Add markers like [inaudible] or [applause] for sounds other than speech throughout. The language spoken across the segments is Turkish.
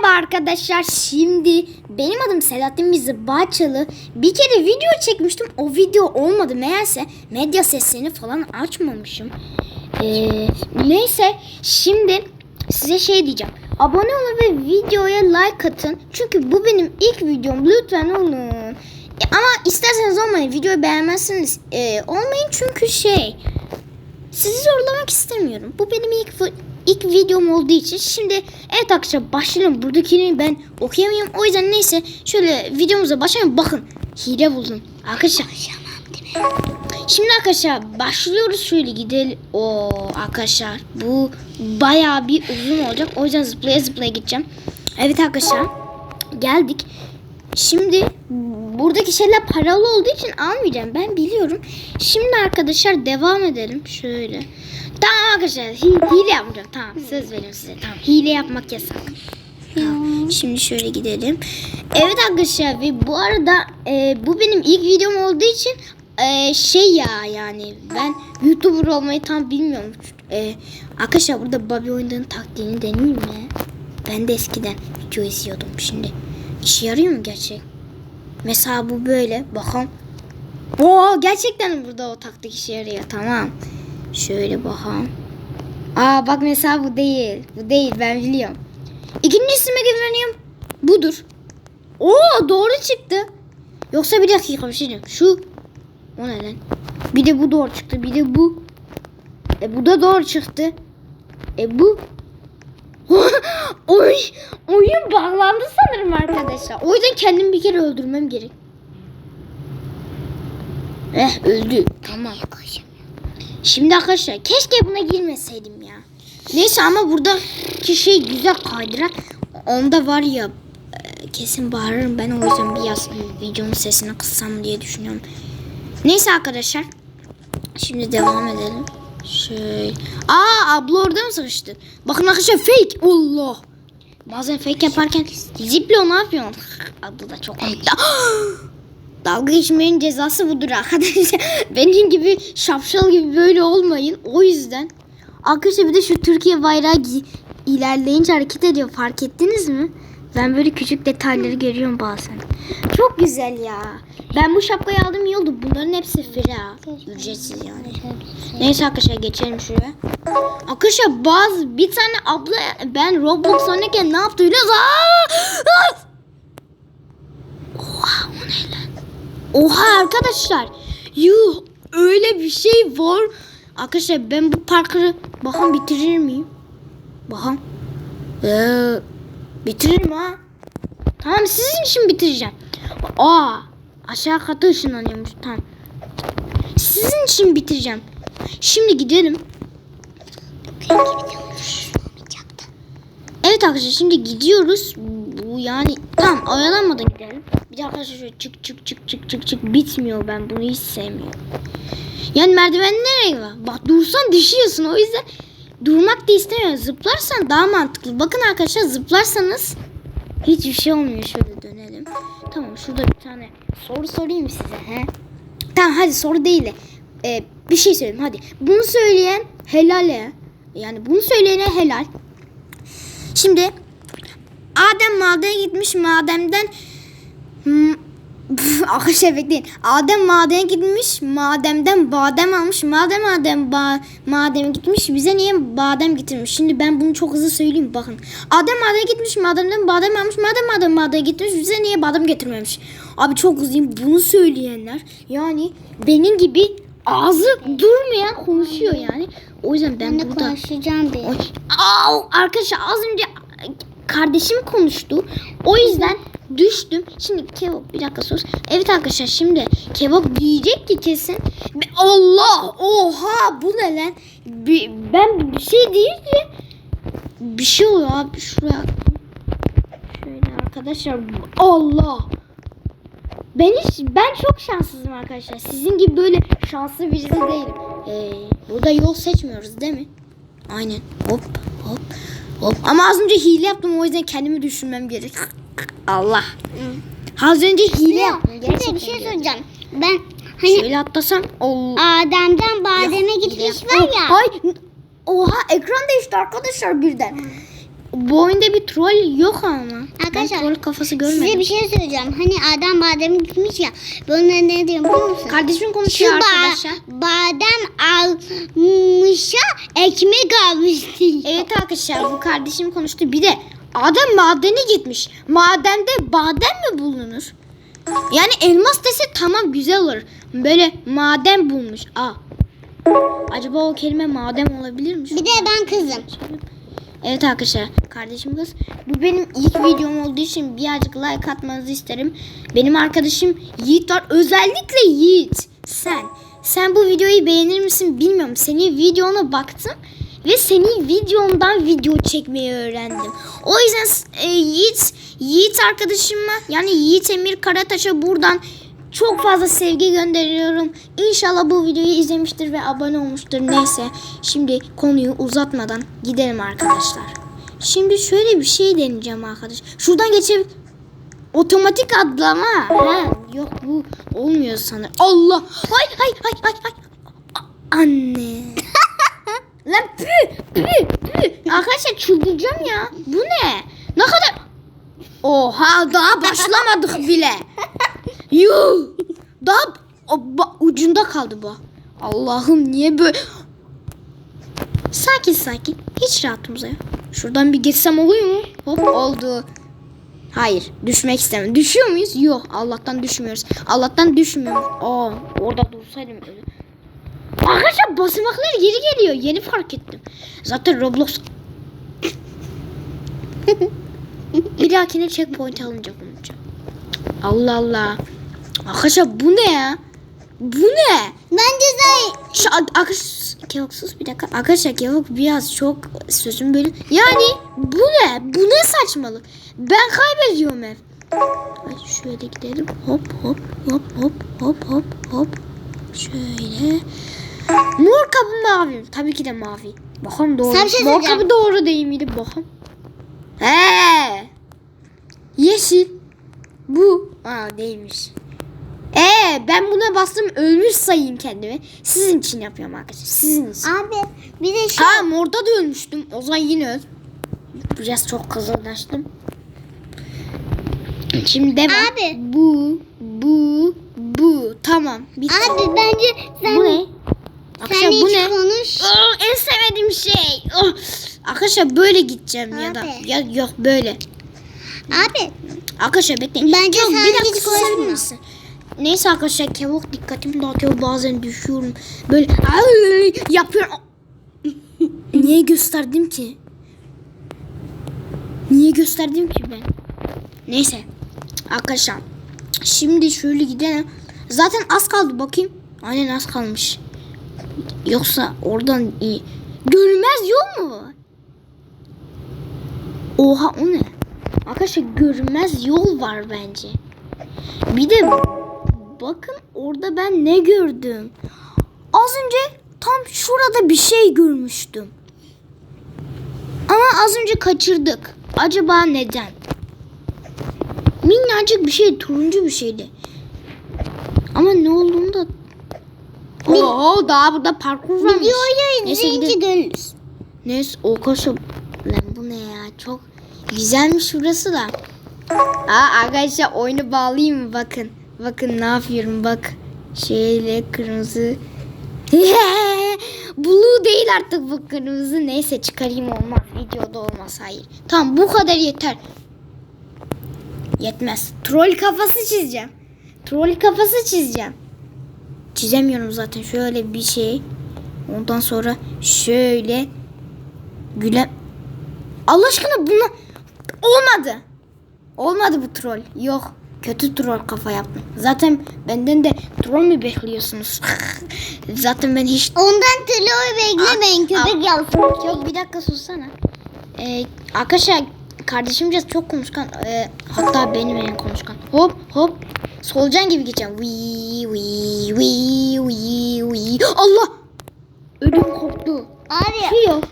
Merhaba arkadaşlar. Şimdi benim adım Selahattin Bizi Bahçalı. Bir kere video çekmiştim. O video olmadı. Meğerse medya seslerini falan açmamışım. Ee, neyse şimdi size şey diyeceğim. Abone olun ve videoya like atın. Çünkü bu benim ilk videom. Lütfen olun. E, ama isterseniz olmayın. Videoyu beğenmezseniz e, olmayın çünkü şey sizi zorlamak istemiyorum. Bu benim ilk ilk videom olduğu için. Şimdi evet arkadaşlar başlayalım. Buradakini ben okuyamıyorum. O yüzden neyse şöyle videomuza başlayalım. Bakın hile buldum. Arkadaşlar. Şimdi arkadaşlar başlıyoruz şöyle gidelim. O arkadaşlar bu bayağı bir uzun olacak. O yüzden zıplaya zıplaya gideceğim. Evet arkadaşlar geldik. Şimdi buradaki şeyler paralı olduğu için almayacağım. Ben biliyorum. Şimdi arkadaşlar devam edelim. Şöyle. Tamam arkadaşlar hi- hile yapmayacağım. Tamam söz veriyorum size. Tamam hile yapmak yasak. Tamam. Şimdi şöyle gidelim. Evet arkadaşlar ve bu arada e, bu benim ilk videom olduğu için e, şey ya yani ben YouTuber olmayı tam bilmiyorum. E, arkadaşlar burada Bobby oyunların taktiğini deneyeyim mi? Ben de eskiden video izliyordum şimdi. İşe yarıyor mu gerçek? Mesela bu böyle bakalım. Oo gerçekten burada o taktik işe yarıyor tamam. Şöyle bakalım. Aa bak mesela bu değil. Bu değil ben biliyorum. İkinci isime güveniyorum. Budur. Oo doğru çıktı. Yoksa bir dakika bir şey diyeyim. Şu o ne lan? Bir de bu doğru çıktı. Bir de bu. E bu da doğru çıktı. E bu. [laughs] Oy, oyun bağlandı sanırım arkadaşlar. O yüzden kendimi bir kere öldürmem gerek. Eh öldü. Tamam. Şimdi arkadaşlar keşke buna girmeseydim ya. Neyse ama buradaki şey güzel kaydırak. Onda var ya e, kesin bağırırım ben o yüzden biraz videonun sesini kıssam diye düşünüyorum. Neyse arkadaşlar. Şimdi devam edelim. Şöyle. Aa abla orada mı sıkıştı? Bakın arkadaşlar fake. Allah. Bazen fake yaparken ziplo ne yapıyorsun? Abla da çok komik. [gasps] Dalga geçmenin cezası budur arkadaşlar. [laughs] Benim gibi şapşal gibi böyle olmayın. O yüzden. Arkadaşlar bir de şu Türkiye bayrağı ilerleyince hareket ediyor. Fark ettiniz mi? Ben böyle küçük detayları görüyorum bazen. Çok güzel ya. Ben bu şapkayı aldım iyi oldu. Bunların hepsi free ha. Ücretsiz yani. Neyse arkadaşlar geçelim şuraya. Arkadaşlar bazı bir tane abla ben Roblox oynarken ne yaptı biliyor! Aa! Oha o ne lan? Oha arkadaşlar. Yuh öyle bir şey var. Arkadaşlar ben bu parkuru bakın bitirir miyim? Bakın. Ee, bitiririm ha. Tamam sizin için bitireceğim. Aa aşağı kata ışınlanıyormuş tamam. Sizin için bitireceğim. Şimdi gidelim. Evet arkadaşlar şimdi gidiyoruz. Bu yani tamam oyalanmadan gidelim. Bir de arkadaşlar şöyle çık çık çık çık çık çık bitmiyor ben bunu hiç sevmiyorum. Yani merdiven nereye var? Bak dursan düşüyorsun o yüzden durmak da istemiyorum. Zıplarsan daha mantıklı. Bakın arkadaşlar zıplarsanız hiçbir şey olmuyor. Şöyle dönelim. Tamam şurada bir tane soru sorayım size. He? Tamam hadi soru değil de e, bir şey söyleyeyim hadi. Bunu söyleyen helale. Yani bunu söyleyene helal. Şimdi Adem madene gitmiş mademden Hmm, [laughs] Arkadaşlar bekleyin. Adem madene gitmiş. Mademden badem almış. Madem Adem ba madem gitmiş. Bize niye badem getirmiş? Şimdi ben bunu çok hızlı söyleyeyim. Bakın. Adem madene gitmiş. Mademden badem almış. Madem madem madene gitmiş. Bize niye badem getirmemiş? Abi çok hızlıyım. Bunu söyleyenler. Yani benim gibi ağzı durmayan konuşuyor yani. O yüzden ben, Ben de burada... konuşacağım diye. Oy. Au, arkadaşlar az önce kardeşim konuştu. O yüzden düştüm. Şimdi kebap bir dakika sus. Evet arkadaşlar şimdi kebap diyecek ki kesin. Allah oha bu ne lan? Bi- ben bir şey değil ki. Bir şey oluyor abi şuraya. Şöyle arkadaşlar Allah. Ben hiç ben çok şanssızım arkadaşlar. Sizin gibi böyle şanslı birisi değilim. Ee, burada yol seçmiyoruz değil mi? Aynen. Hop hop hop. Ama az önce hile yaptım o yüzden kendimi düşünmem gerek. Allah. Az önce hile yaptım. Bir de Gerçekten bir şey söyleyeceğim. Ben hani Şöyle atlasam. Allah. Adem'den bademe Ya, gitmiş hile var yaptım. ya. Ay. Oha ekran değişti arkadaşlar birden. Bu oyunda bir troll yok ama. Arkadaşlar, ben troll kafası görmedim. Size bir şey söyleyeceğim. Hani adam badem gitmiş ya. Bunlar ne diyor biliyor musun? Kardeşim Şu konuşuyor ba- arkadaşlar. badem almışa ekmek almıştı. Evet arkadaşlar bu kardeşim konuştu. Bir de adam madene gitmiş. Madende badem mi bulunur? Yani elmas dese tamam güzel olur. Böyle maden bulmuş. Aa. Acaba o kelime maden olabilir mi? Bir de ben kızım. Evet arkadaşlar kardeşim kız. Bu benim ilk videom olduğu için birazcık like atmanızı isterim. Benim arkadaşım Yiğit var. Özellikle Yiğit. Sen. Sen bu videoyu beğenir misin bilmiyorum. Senin videona baktım. Ve senin videondan video çekmeyi öğrendim. O yüzden e, Yiğit, Yiğit arkadaşıma yani Yiğit Emir Karataş'a buradan çok fazla sevgi gönderiyorum. İnşallah bu videoyu izlemiştir ve abone olmuştur. Neyse şimdi konuyu uzatmadan gidelim arkadaşlar. Şimdi şöyle bir şey deneyeceğim arkadaş. Şuradan geçelim. Otomatik atlama. Ha, yok bu olmuyor sanırım. Allah. Hay hay hay hay hay. Anne. [laughs] Lan pü pü pü. Arkadaşlar çıldıracağım ya. Bu ne? Ne kadar... Oha daha başlamadık bile. [laughs] Yuh. Daha ucunda kaldı bu. Allah'ım niye böyle... Sakin sakin. Hiç rahatımıza ya. Şuradan bir geçsem oluyor mu? Hop oldu. Hayır düşmek istemem. Düşüyor muyuz? Yok Allah'tan düşmüyoruz. Allah'tan düşmüyoruz. Aa orada dursaydım öyle. Arkadaşlar basamaklar geri geliyor. Yeni fark ettim. Zaten Roblox [laughs] bir dahakine checkpoint alınca bulacağım. Allah Allah. Arkadaşlar bu ne ya? Bu ne? Bence sen Şu arkadaşlar Kevok sus bir dakika. Arkadaşlar Kevok biraz çok sözüm böyle. Yani bu ne? Bu ne saçmalık? Ben kaybediyorum hep. Şöyle gidelim. Hop hop hop hop hop hop hop. Şöyle. Mor kapı mavi. Tabii ki de mavi. Bakalım doğru. Bir şey Mor kapı doğru değil miydi? Bakalım. He. Yeşil. Bu. Aa değilmiş. Ben buna bastım ölmüş sayayım kendimi. Sizin için yapıyorum arkadaşlar. Sizin için. abi bir de şu Aa morda da ölmüştüm. O zaman yine öl. Biraz çok kızıldaştım. Şimdi devam. Abi. Bu, bu, bu. Tamam. Bitti. abi bence sen bu ne? Arkadaşlar bu ne? konuş. Aa, en sevmediğim şey. Oh. Arkadaşlar böyle gideceğim ya da. Abi. Ya yok böyle. Abi Arkadaşlar bekleyin. Bence Yok, sen bir dakika hiç konuşma. Neyse arkadaşlar kevok dikkatimi dağıtıyor bazen düşüyorum. Böyle ay, yapıyorum. [laughs] Niye gösterdim ki? Niye gösterdim ki ben? Neyse arkadaşlar şimdi şöyle gidelim. Zaten az kaldı bakayım. Aynen az kalmış. Yoksa oradan iyi. Görünmez yol mu? Oha o ne? Arkadaşlar görünmez yol var bence. Bir de bakın orada ben ne gördüm. Az önce tam şurada bir şey görmüştüm. Ama az önce kaçırdık. Acaba neden? Minnacık bir şey, turuncu bir şeydi. Ama ne olduğunu da... Oo, daha burada parkur varmış. videoyu izleyince görürüz. Neyse o koşu. Lan bu ne ya çok güzelmiş burası da. Aa arkadaşlar oyunu bağlayayım mı bakın. Bakın ne yapıyorum bak. Şöyle kırmızı. [laughs] Blue değil artık bu kırmızı. Neyse çıkarayım olmaz. Videoda olmaz hayır. Tamam bu kadar yeter. Yetmez. Troll kafası çizeceğim. Troll kafası çizeceğim. Çizemiyorum zaten. Şöyle bir şey. Ondan sonra şöyle güle Allah aşkına buna olmadı. Olmadı bu troll. Yok. Kötü troll kafa yaptım. Zaten benden de troll mü bekliyorsunuz? [laughs] Zaten ben hiç Ondan tülü beklemeyin köpek yapsın. Yok bir dakika sussana. Ee, arkadaşlar kardeşim biraz çok konuşkan. Ee, hatta benim en konuşkan. Hop hop. Solucan gibi geçeceğim. Wii wii wii wii wii. Allah! Ödüm koptu. Abi Şu yok.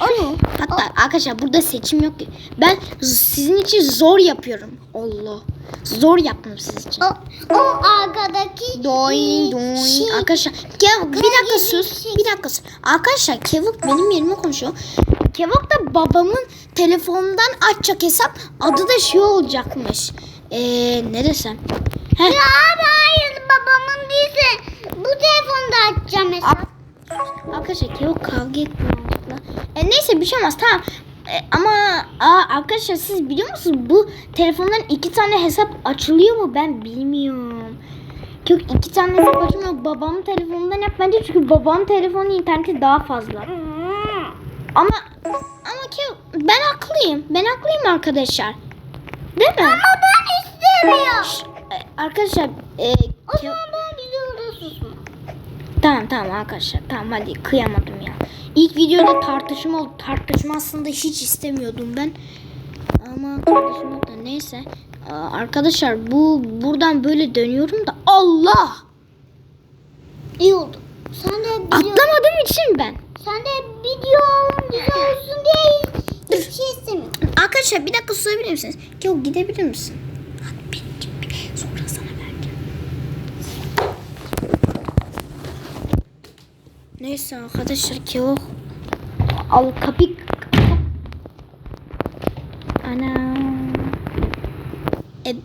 O ne? Hatta arkadaşlar burada seçim yok ki. Ben sizin için zor yapıyorum. Allah. Zor yaptım sizin için. o, o arkadaki Doing doing. şey- Arkadaşlar Kev, bir dakika sus. şey. Bir dakika sus. Arkadaşlar Kevuk benim yerime konuşuyor. Kevok da babamın telefonundan açacak hesap. Adı da şey olacakmış. Eee ne desem? Heh. Ya hayır babamın değilse bu telefonda açacağım hesap. Arkadaşlar Kevok kavga etmiyor. E, neyse bir şey olmaz tamam. E, ama aa, arkadaşlar siz biliyor musunuz bu telefondan iki tane hesap açılıyor mu ben bilmiyorum. Yok iki tane hesap açılmıyor. Babamın telefonundan yap bence çünkü babamın telefonu interneti daha fazla. Ama ama Kev ben haklıyım. Ben haklıyım arkadaşlar. Değil mi? Ama ben istemiyorum. Şş, e, arkadaşlar e, O zaman. Tamam tamam arkadaşlar tamam hadi kıyamadım ya. İlk videoda tartışma oldu. Tartışma aslında hiç istemiyordum ben. Ama tartışma da neyse. Aa, arkadaşlar bu buradan böyle dönüyorum da Allah! İyi oldu. Sen de video, Atlamadığım için ben. sen de videom güzel olsun diye hiçbir şey istemiyorum. Arkadaşlar bir dakika susabilir misiniz? Yok gidebilir misin? Hadi bir, bir, bir, sonra sana vereceğim. Neyse arkadaşlar ki al kapı ana e,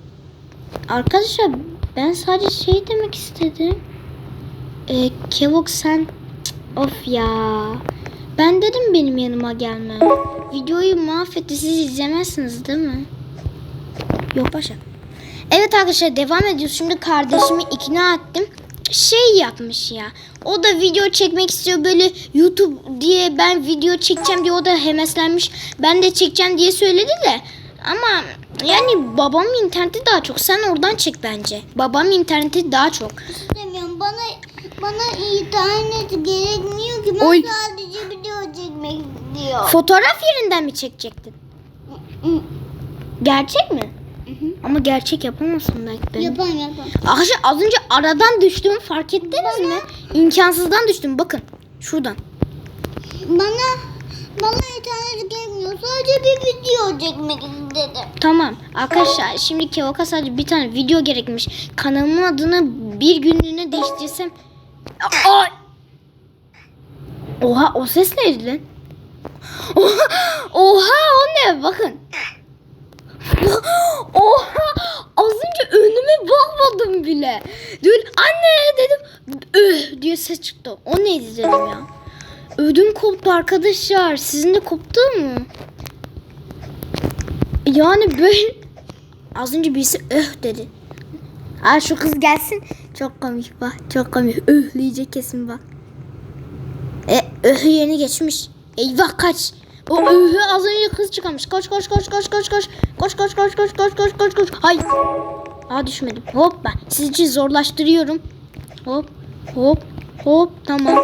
arkadaşlar ben sadece şey demek istedim. E, Kevok sen of ya. Ben dedim benim yanıma gelme. Videoyu mahvetti siz izlemezsiniz değil mi? Yok başa. Evet arkadaşlar devam ediyoruz. Şimdi kardeşimi ikna ettim. Şey yapmış ya. O da video çekmek istiyor böyle YouTube diye ben video çekeceğim diye o da heveslenmiş. Ben de çekeceğim diye söyledi de. Ama yani babamın interneti daha çok. Sen oradan çek bence. Babamın interneti daha çok. İstemiyorum. Bana bana internet gerekmiyor ki. Ben Oy. sadece video çekmek istiyorum. Fotoğraf yerinden mi çekecektin? Gerçek mi? Ama gerçek yapamazsın belki ben. Yaparım yaparım. Arkadaşlar az önce aradan düştüm fark ettiniz mi? İmkansızdan düştüm bakın. Şuradan. Bana bana internet gerekmiyor. Sadece bir video çekmek istedim. Tamam. Arkadaşlar şimdi Kevoka sadece bir tane video gerekmiş. Kanalımın adını bir günlüğüne değiştirsem. Ay! Oha o ses neydi lan? Oha, oha o ne bakın. [gasps] Oha az önce önüme bakmadım bile. Dün anne dedim öh diye ses çıktı. O neydi dedim ya. Ödüm koptu arkadaşlar. Sizin de koptu mu? Yani böyle az önce birisi öh dedi. Aa şu kız gelsin. Çok komik bak. Çok komik. Öhleyecek kesin bak. E öhü yeni geçmiş. Eyvah kaç. O öhü az önce kız çıkarmış. Koş koş koş koş koş koş. Koş koş koş koş koş koş koş koş. Hay. Aa düşmedim. Hoppa. Siz için zorlaştırıyorum. Hop hop hop tamam.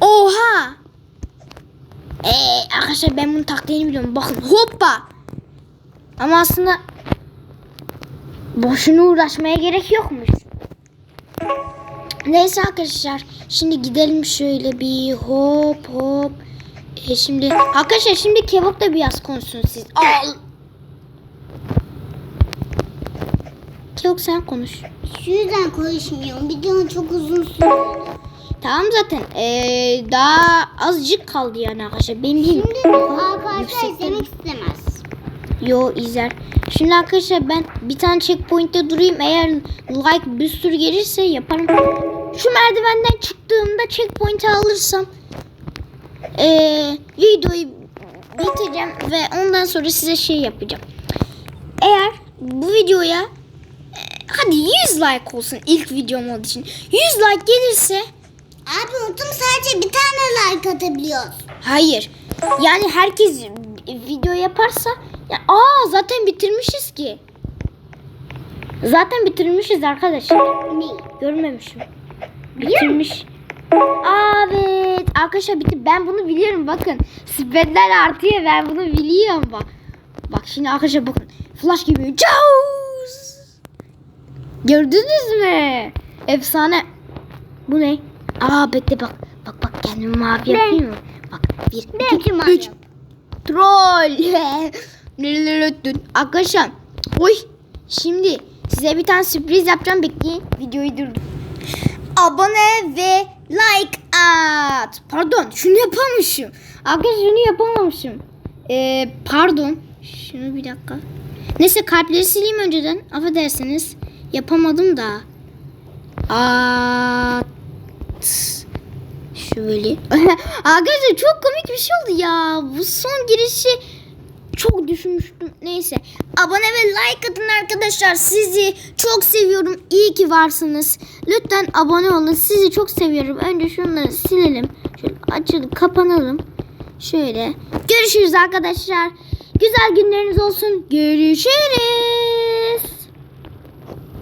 Oha. Ee, arkadaşlar ben bunun taktiğini biliyorum. Bakın hoppa. Ama aslında boşuna uğraşmaya gerek yokmuş. Neyse arkadaşlar. Şimdi gidelim şöyle bir hop hop. E şimdi arkadaşlar şimdi kebap da biraz konuşsun siz. Al. Kebap sen konuş. Şu yüzden konuşmuyorum. Video çok uzun sürüyor. Tamam zaten. Ee, daha azıcık kaldı yani arkadaşlar. Benim değil. Şimdi arkadaşlar Yüksekten- izlemek istemez. Yo izler. Şimdi arkadaşlar ben bir tane checkpoint'te durayım. Eğer like bir sürü gelirse yaparım. Şu merdivenden çıktığımda checkpoint'i alırsam eee videoyu bitireceğim ve ondan sonra size şey yapacağım. Eğer bu videoya e, hadi 100 like olsun ilk videom olduğu için. 100 like gelirse Abi unuttum sadece bir tane like atabiliyoruz. Hayır. Yani herkes video yaparsa ya aa zaten bitirmişiz ki. Zaten bitirmişiz arkadaşlar. Ne? Görmemişim. Bitirmiş. Evet. Arkadaşlar bitti. Ben bunu biliyorum bakın. Spreadler artıyor ben bunu biliyorum bak. Bak şimdi arkadaşlar bakın. Flash gibi. Cauz. Gördünüz mü? Efsane. Bu ne? Aa bekle bak. Bak bak kendimi mavi yapayım mı? Bak bir, Ben iki, üç. Troll. [laughs] Arkadaşlar. Oy. Şimdi size bir tane sürpriz yapacağım. Bekleyin. Videoyu durdur. Abone ve like At. Pardon şunu yapamamışım. Arkadaşlar şunu yapamamışım. Ee, pardon. Şunu bir dakika. Neyse kalpleri sileyim önceden. Affedersiniz. Yapamadım da. At. Şöyle. [laughs] Arkadaşlar çok komik bir şey oldu ya. Bu son girişi çok düşünmüştüm. Neyse. Abone ve like atın arkadaşlar. Sizi çok seviyorum. İyi ki varsınız. Lütfen abone olun. Sizi çok seviyorum. Önce şunları silelim. Şöyle açalım, kapanalım. Şöyle. Görüşürüz arkadaşlar. Güzel günleriniz olsun. Görüşürüz.